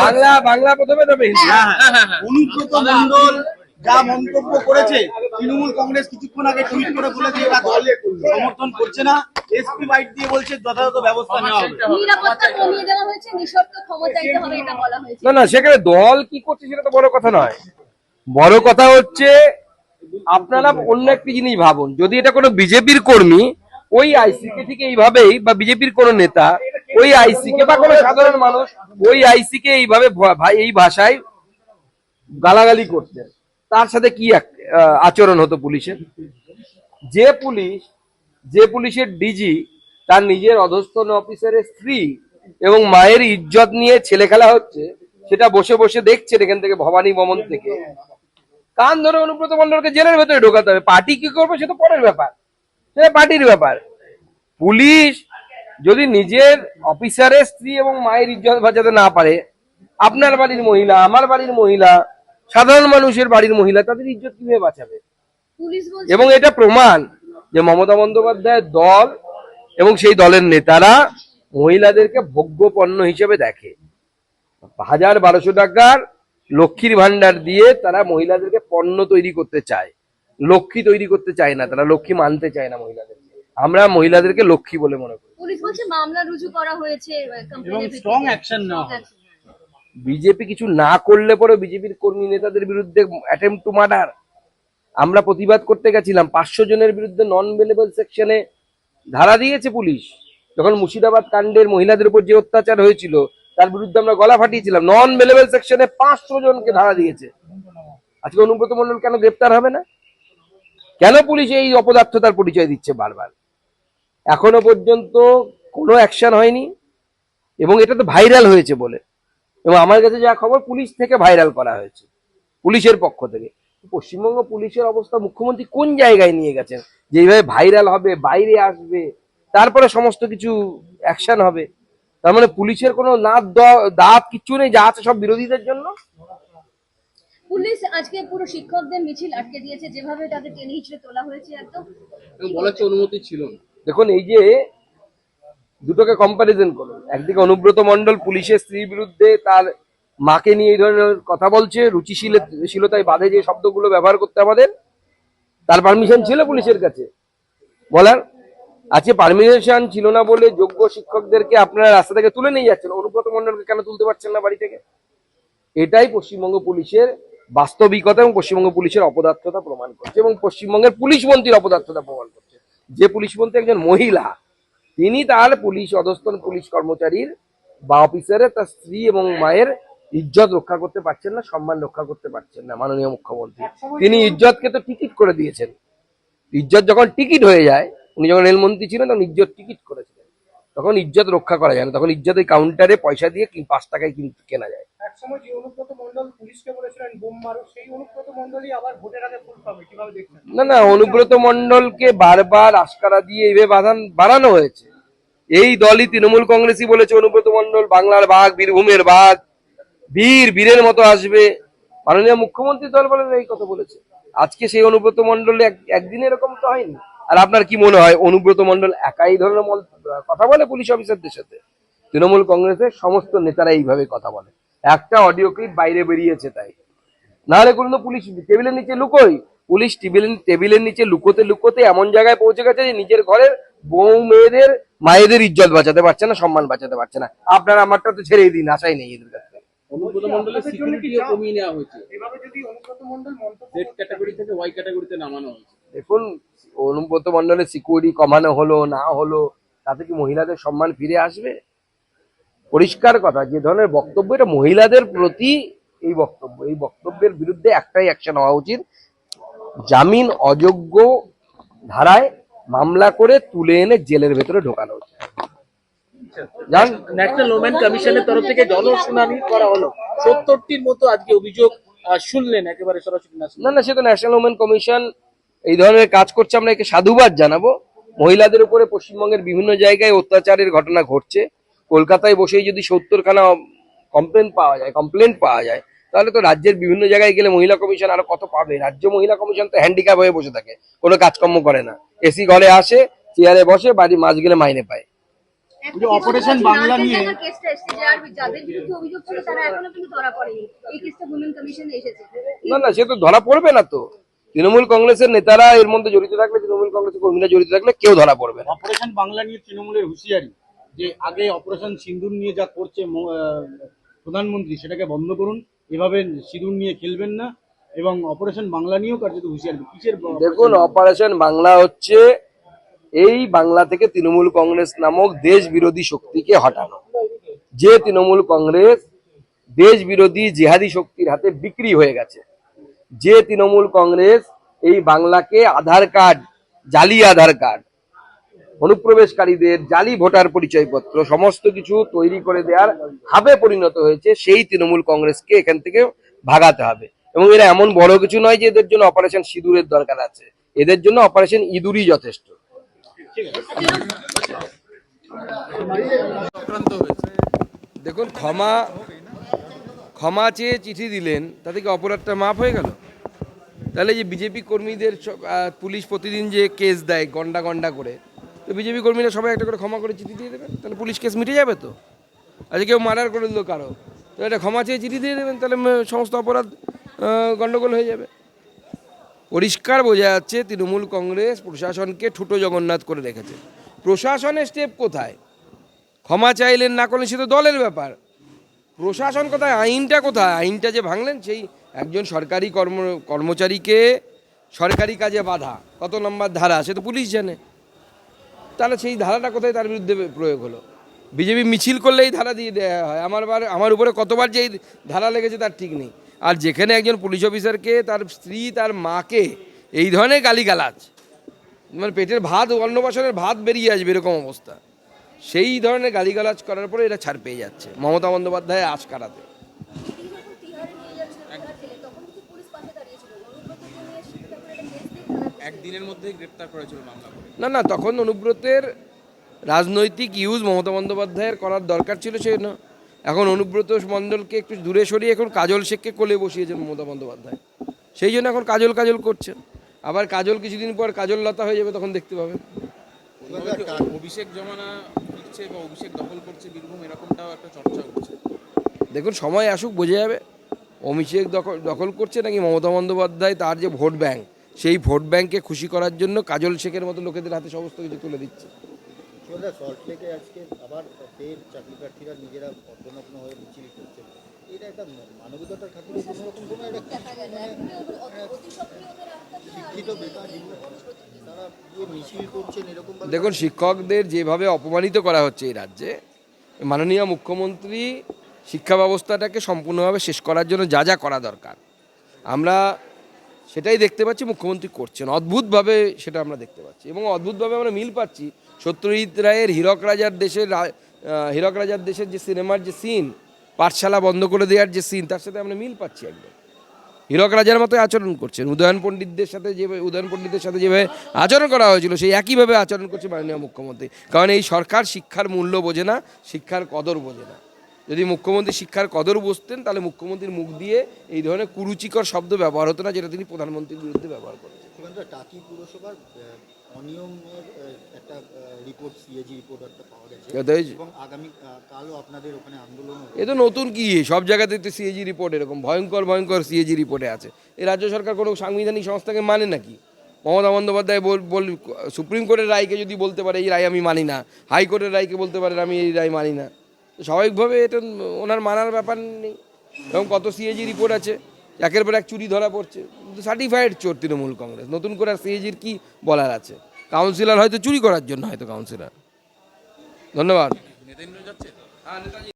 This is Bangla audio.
বাংলা বাংলা প্রথমে তবে অনুব্রত মন্ডল যা মন্তব্য করেছে তৃণমূল কংগ্রেস কিছুক্ষণ আগে টুইট করে বলেছে এরা দল সমর্থন করছে না। এসপি বাইট দিয়ে বলছে যথাযথ ব্যবস্থা নেওয়া হবে। নিরাপত্তা কমিয়ে দেওয়া হয়েছে নিঃশর্ত ক্ষমা চাইতে হবে এটা বলা হয়েছে। না না সেখানে দল কি করছে সেটা তো বড় কথা নয়। বড় কথা হচ্ছে আপনারা অন্য একটি জিনিস ভাবুন। যদি এটা কোনো বিজেপির কর্মী ওই আইসিকে ঠিক এইভাবেই বা বিজেপির কোন নেতা, ওই আইসিকে বা কোনো সাধারণ মানুষ, ওই আইসিকে এইভাবে এই ভাষায় গালাগালি করতেন তার সাথে কি আচরণ হতো পুলিশের? যে পুলিশ, যে পুলিশের ডিজি তার নিজের অধস্থন অফিসারের স্ত্রী এবং মায়ের ইজ্জত নিয়ে ছেলে খেলা হচ্ছে, সেটা বসে বসে দেখছেন এখান থেকে ভবানী ভবন থেকে। কান ধরে অনুব্রত মন্ডলকে জেলের ভেতরে ঢোকাতে হবে। পার্টি কি করবে সে তো পরের ব্যাপার। সেটা পার্টির ব্যাপার। পুলিশ যদি নিজের অফিসারের স্ত্রী এবং মায়ের ইজ্জত বাঁচাতে না পারে আপনার বাড়ির মহিলা আমার বাড়ির মহিলা সাধারণ মানুষের বাড়ির মহিলা তাদের ইজ্জত কীভাবে বাঁচাবে? এবং এটা প্রমাণ যে মমতা বন্দ্যোপাধ্যায়ের দল এবং সেই দলের নেতারা মহিলাদেরকে ভোগ্য পণ্য হিসেবে দেখে। হাজার বারোশো টাকার লক্ষ্মীর ভান্ডার দিয়ে তারা মহিলাদেরকে পণ্য তৈরি করতে চায়। লক্ষ্মী তৈরি করতে চায় না তারা লক্ষ্মী মানতে চায় না মহিলাদেরকে আমরা মহিলাদেরকে লক্ষ্মী বলে মনে করি। পুলিশ বলছে মামলা রুজু করা হয়েছে স্ট্রং অ্যাকশন নেওয়া বিজেপি কিছু না করলে পরে বিজেপির কর্মী নেতাদের বিরুদ্ধে অ্যাটেম্প টু মার্ডার আমরা প্রতিবাদ করতে গেছিলাম পাঁচশো জনের বিরুদ্ধে নন বেলেবল সেকশনে ধারা দিয়েছে পুলিশ। যখন মুর্শিদাবাদ কাণ্ডের মহিলাদের উপর যে অত্যাচার হয়েছিল তার বিরুদ্ধে আমরা গলা ফাটিয়েছিলাম। নন বেলেবল সেকশনে পাঁচশো জনকে ধারা দিয়েছে। আজকে অনুব্রত মন্ডল কেন গ্রেপ্তার হবে না? কেন পুলিশ এই অপদার্থতার পরিচয় দিচ্ছে বারবার? এখনও পর্যন্ত কোনো অ্যাকশন হয়নি, এবং এটা তো ভাইরাল হয়েছে বলে। এবং আমার কাছে যা খবর, পুলিশ থেকে ভাইরাল করা হয়েছে, পুলিশের পক্ষ থেকে। পশ্চিমবঙ্গ পুলিশের অবস্থা মুখ্যমন্ত্রী কোন জায়গায় নিয়ে গেছেন? যে এইভাবে ভাইরাল হবে, বাইরে আসবে, তারপরে সমস্ত কিছু অ্যাকশন হবে। তার মানে পুলিশের কোনো দ- দাঁত কিচ্ছু নেই, যা আছে সব বিরোধীদের জন্য? পুলিশ আজকে পুরো শিক্ষকদের মিছিল আটকে দিয়েছে যেভাবে তাদের টেনে হিচড়ে তোলা হয়েছে একদম। বলার হচ্ছে অনুমতি ছিল না। দেখুন এই যে দুটোকে কম্পারিজন করুন। একদিকে অনুব্রত মন্ডল পুলিশের স্ত্রীর বিরুদ্ধে তার মাকে নিয়ে এই ধরনের কথা বলছে রুচিশীলতায় বাধে যে শব্দগুলো ব্যবহার করতে আমাদের। তার পারমিশন ছিল পুলিশের কাছে। বলার আজকে পারমিশন ছিল না বলে যোগ্য শিক্ষকদেরকে আপনারা রাস্তা থেকে তুলে নিয়ে যাচ্ছেন। অনুব্রত মন্ডলকে কেন তুলতে পারছেন না বাড়ি থেকে? এটাই পশ্চিমবঙ্গ পুলিশের বাস্তবিকতা এবং পশ্চিমবঙ্গ পুলিশের অপদার্থতা প্রমাণ করছে এবং পশ্চিমবঙ্গের পুলিশ মন্ত্রীর অপদার্থতা প্রমাণ করছে। যে পুলিশ মন্ত্রী একজন মহিলা তিনি তার পুলিশ অধস্তন পুলিশ কর্মচারীর বা অফিসারের তার স্ত্রী এবং মায়ের ইজ্জত রক্ষা করতে পারছেন না সম্মান রক্ষা করতে পারছেন না মাননীয় মুখ্যমন্ত্রী। তিনি ইজ্জতকে তো টিকিট করে দিয়েছেন। ইজ্জত যখন টিকিট হয়ে যায় উনি যখন রেলমন্ত্রী ছিলেন তখন ইজ্জত টিকিট করেছিলেন। তখন ইজ্জত রক্ষা করা যায় না। তখন ইজ্জত ওই কাউন্টারে পয়সা দিয়ে পাঁচ টাকায় কিন- কেনা যায়। একসময় যে অনুব্রত মন্ডল পুলিশকে বলেছিলেন বোম মারো সেই অনুব্রত মন্ডলই আবার ভোটের আগে ফুল পাবে কীভাবে দেখছেন? না না অনুব্রত মন্ডলকে বারবার আশকারা দিয়ে এইভাবে বাঁধান বাড়ানো হয়েছে। এই দলই তৃণমূল কংগ্রেসই বলেছে অনুব্রত মন্ডল বাংলার বাঘ বীরভূমের বাঘ বীর বীরের মতো আসবে। মাননীয় মুখ্যমন্ত্রী দল বলেন এই কথা বলেছে। আজকে সেই অনুব্রত মন্ডল এক- একদিন এরকম তো হয়নি। আর আপনার কি মনে হয় অনুব্রত মন্ডল একাই ধরনের মল- কথা বলে পুলিশ অফিসারদের সাথে? তৃণমূল কংগ্রেসের সমস্ত নেতারা এইভাবে কথা বলে। একটা অডিও ক্লিপ বাইরে বেরিয়েছে তাই। নাহলে কোনো পুলিশ টেবিলের নিচে লুকোই পুলিশ টেবিলের টেবিলের নিচে লুকোতে লুকোতে এমন জায়গায় পৌঁছে গেছে যে নিজের ঘরের বউ মেয়েদের মায়েদের ইজ্জত বাঁচাতে পারছে না সম্মান বাঁচাতে পারছে না। আপনার আমারটা তো ছেড়েই দিন আশাই নেই এদের কাছে। অনুব্রত মন্ডলের সিকিউরিটিও কমিয়ে নেওয়া হয়েছে। এভাবে যদি অনুব্রত মন্ডল মন্তব্য ক্যাটাগরি থেকে ওয়াই ক্যাটাগরিতে নামানো হয়েছে। দেখুন অনুব্রত মন্ডলের সিকিউরিটি কমানো হলো না হলো তাতে কি মহিলাদের সম্মান ফিরে আসবে? পরিষ্কার কথা যে ধরনের বক্তব্য এটা মহিলাদের প্রতি এই বক্তব্য এই বক্তব্যের বিরুদ্ধে একটাই অ্যাকশন হওয়া উচিত। জামিন অযোগ্য ধারায় মামলা করে তুলে এনে জেলের ভেতরে ঢোকানো উচিত ন্যাশনাল ওমেন কমিশনের তরফ থেকে জনশুনানি করা হলো। সত্তরটির মতো আজকে অভিযোগ শুনলেন একেবারে সরাসরি না না না সে তো ন্যাশনাল ওমেন কমিশন এই ধরনের কাজ করছে আমরা একে সাধুবাদ জানাব। মহিলাদের উপরে পশ্চিমবঙ্গের বিভিন্ন জায়গায় অত্যাচারের ঘটনা ঘটছে। কলকাতায় বসেই যদি সত্তরখানা কমপ্লেন পাওয়া যায় কমপ্লেন পাওয়া যায় তাহলে তো রাজ্যের বিভিন্ন জায়গায় গেলে মহিলা কমিশন আরও কত পাবে? রাজ্য মহিলা কমিশন তো হ্যান্ডিক্যাপ হয়ে বসে থাকে কোনো কাজকর্ম করে না। এসি ঘরে আসে চেয়ারে বসে বাড়ি মাছ গেলে মাইনে পায়। অপারেশন বাংলা নিয়ে কেসটা এসেছে যার যাদের বিরুদ্ধে অভিযোগ ছিল তারা এখনও কিন্তু ধরা পড়েনি। এই কেসটা উইমেন কমিশনে এসেছে। না না সে তো ধরা পড়বে না তো। তৃণমূল কংগ্রেসের নেতারা এর মধ্যে জড়িত থাকলে তৃণমূল কংগ্রেসের কর্মীরা জড়িত থাকলে কেউ ধরা পড়বে না। অপারেশন বাংলা নিয়ে তৃণমূলের হুঁশিয়ারি যে আগে অপারেশন সিন্দুর নিয়ে যা করছে প্রধানমন্ত্রী সেটাকে বন্ধ করুন এভাবে সিঁদুর নিয়ে খেলবেন না এবং অপারেশন বাংলা নিয়েও কার্যত হুঁশিয়ারি। কিসের দেখুন অপারেশন বাংলা হচ্ছে এই বাংলা থেকে তৃণমূল কংগ্রেস নামক দেশ বিরোধী শক্তিকে হটানো। যে তৃণমূল কংগ্রেস দেশ বিরোধী জেহাদি শক্তির হাতে বিক্রি হয়ে গেছে। যে তৃণমূল কংগ্রেস এই বাংলাকে আধার কার্ড, জালি আধার কার্ড, অনুপ্রবেশকারীদের জালি ভোটার পরিচয়পত্র, সমস্ত কিছু তৈরি করে দেওয়ার হাবে পরিণত হয়েছে সেই তৃণমূল কংগ্রেসকে এখান থেকে ভাগাতে হবে। এবং এরা এমন বড় কিছু নয় যে এদের জন্য অপারেশন সিঁদুরের দরকার আছে। এদের জন্য অপারেশন ইঁদুরই যথেষ্ট। দেখুন, ক্ষমা ক্ষমা চেয়ে চিঠি দিলেন, তাতে কি অপরাধটা মাফ হয়ে গেল? তাহলে যে বিজেপি কর্মীদের পুলিশ প্রতিদিন যে কেস দেয় গন্ডা গন্ডা করে তো বিজেপি কর্মীরা সবাই একটা করে ক্ষমা করে চিঠি দিয়ে দেবেন? তাহলে পুলিশ কেস মিটে যাবে তো? আজকে কেউ মার্ডার করে দিল কারও তো এটা ক্ষমা চেয়ে চিঠি দিয়ে দেবেন তাহলে সমস্ত অপরাধ আহ, গন্ডগোল হয়ে যাবে। পরিষ্কার বোঝা যাচ্ছে তৃণমূল কংগ্রেস প্রশাসনকে ঠুটো জগন্নাথ করে রেখেছে। প্রশাসনের স্টেপ কোথায়? ক্ষমা চাইলেন না করলেন সে তো দলের ব্যাপার। প্রশাসন কোথায়? আইনটা কোথায়? আইনটা যে ভাঙলেন সেই একজন সরকারি কর্ম, কর্মচারীকে সরকারি কাজে বাধা, কত নম্বর ধারা? সে তো পুলিশ জানে। তাহলে সেই ধারাটা কোথায় তার বিরুদ্ধে প্রয়োগ হলো? বিজেপি মিছিল করলেই ধারা দিয়ে দেওয়া হয়। আমার বার, আমার উপরে কতবার যে এই ধারা লেগেছে তার ঠিক নেই। আর যেখানে একজন পুলিশ অফিসারকে তার স্ত্রী, তার মাকে এই ধরনের গালিগালাজ মানে পেটের ভাত অন্নবাসনের ভাত বেরিয়ে আসবে এরকম অবস্থা। সেই ধরনের গালিগালাজ করার পরে এরা ছাড় পেয়ে যাচ্ছে। মমতা বন্দ্যোপাধ্যায় আশ কাটাতে তখন কিন্তু পুলিশ পাশে দাঁড়িয়েছিল অনুব্রতকে নিয়ে সেটা করে একটা কেস দিয়ে থানায় একদিনের গ্রেপ্তার করেছিল মামলা না না তখন অনুব্রতের রাজনৈতিক ইউজ মমতা বন্দ্যোপাধ্যায়ের করার দরকার ছিল সে না এখন অনুব্রত মণ্ডলকে একটু দূরে সরিয়ে এখন কাজল শেখকে কোলে বসিয়েছেন মমতা বন্দ্যোপাধ্যায়। সেই জন্য এখন কাজল কাজল করছেন। আবার কাজল কিছুদিন পর কাজল লতা হয়ে যাবে তখন দেখতে পাবেন। অভিষেক জমানা ফিরছে বা অভিষেক দখল করছে বীরভূম এরকমটাও একটা চর্চা হচ্ছে। দেখুন সময় আসুক বোঝা যাবে। অভিষেক দখল দখল করছে নাকি মমতা বন্দ্যোপাধ্যায় তার যে ভোট ব্যাংক? সেই ভোট ব্যাংকে খুশি করার জন্য কাজল শেখের মতো লোকেদের হাতে সমস্ত কিছু তুলে দিচ্ছে। আজকে আবার চাকরি প্রার্থীরা নিজেরা হয়ে মিছিল করছে। এটা একটা মানবিকতার খাতিরে কোনোরকম কোনো একটা শিক্ষিত বেকার তারা মিছিল করছেন এরকম দেখুন শিক্ষকদের যেভাবে অপমানিত করা হচ্ছে এই রাজ্যে মাননীয় মুখ্যমন্ত্রী শিক্ষা ব্যবস্থাটাকে সম্পূর্ণভাবে শেষ করার জন্য যা যা করা দরকার। আমরা সেটাই দেখতে পাচ্ছি, মুখ্যমন্ত্রী করছেন। অদ্ভুতভাবে সেটা আমরা দেখতে পাচ্ছি এবং অদ্ভুতভাবে আমরা মিল পাচ্ছি। সত্যজিৎ রায়ের হীরক রাজার দেশের হীরক রাজার দেশের যে সিনেমার যে সিন, পাঠশালা বন্ধ করে দেওয়ার যে সিন, তার সাথে আমরা মিল পাচ্ছি একদম। হীরক রাজার মতো আচরণ করছেন। উদয়ন পণ্ডিতদের সাথে যেভাবে উদয়ন পণ্ডিতের সাথে যেভাবে আচরণ করা হয়েছিল, সেই একইভাবে আচরণ করছে মাননীয় মুখ্যমন্ত্রী। কারণ এই সরকার শিক্ষার মূল্য বোঝে না, শিক্ষার কদর বোঝে না। যদি মুখ্যমন্ত্রী শিক্ষার কদর বুঝতেন তাহলে মুখ্যমন্ত্রীর মুখ দিয়ে এই ধরনের কুরুচিকর শব্দ ব্যবহার হতো না যেটা তিনি প্রধানমন্ত্রীর বিরুদ্ধে ব্যবহার করেন টাকি পুরসভার অনিয়মের একটা রিপোর্ট সিএজি রিপোর্ট একটা পাওয়া গেছে। এবং আগামী কালও আপনাদের ওখানে আন্দোলন এ তো নতুন কি সব জায়গাতে তো সিএজি রিপোর্ট এরকম। ভয়ঙ্কর ভয়ঙ্কর সিএজি রিপোর্টে আছে। এই রাজ্য সরকার কোনো সাংবিধানিক সংস্থাকে মানে নাকি? মমতা বন্দ্যোপাধ্যায় বল সুপ্রিম কোর্টের রায়কে যদি বলতে পারে এই রায় আমি মানি না। হাইকোর্টের রায়কে বলতে পারেন আমি এই রায় মানি না। স্বাভাবিকভাবে এটা ওনার মানার ব্যাপার নেই। এবং কত সিএজি রিপোর্ট আছে, একের পর এক চুরি ধরা পড়ছে সার্টিফাইড চোর তৃণমূল কংগ্রেস। নতুন করে সিএজির কি বলার আছে? কাউন্সিলর হয়তো চুরি করার জন্য হয়তো কাউন্সিলর ধন্যবাদ। নেতাজি।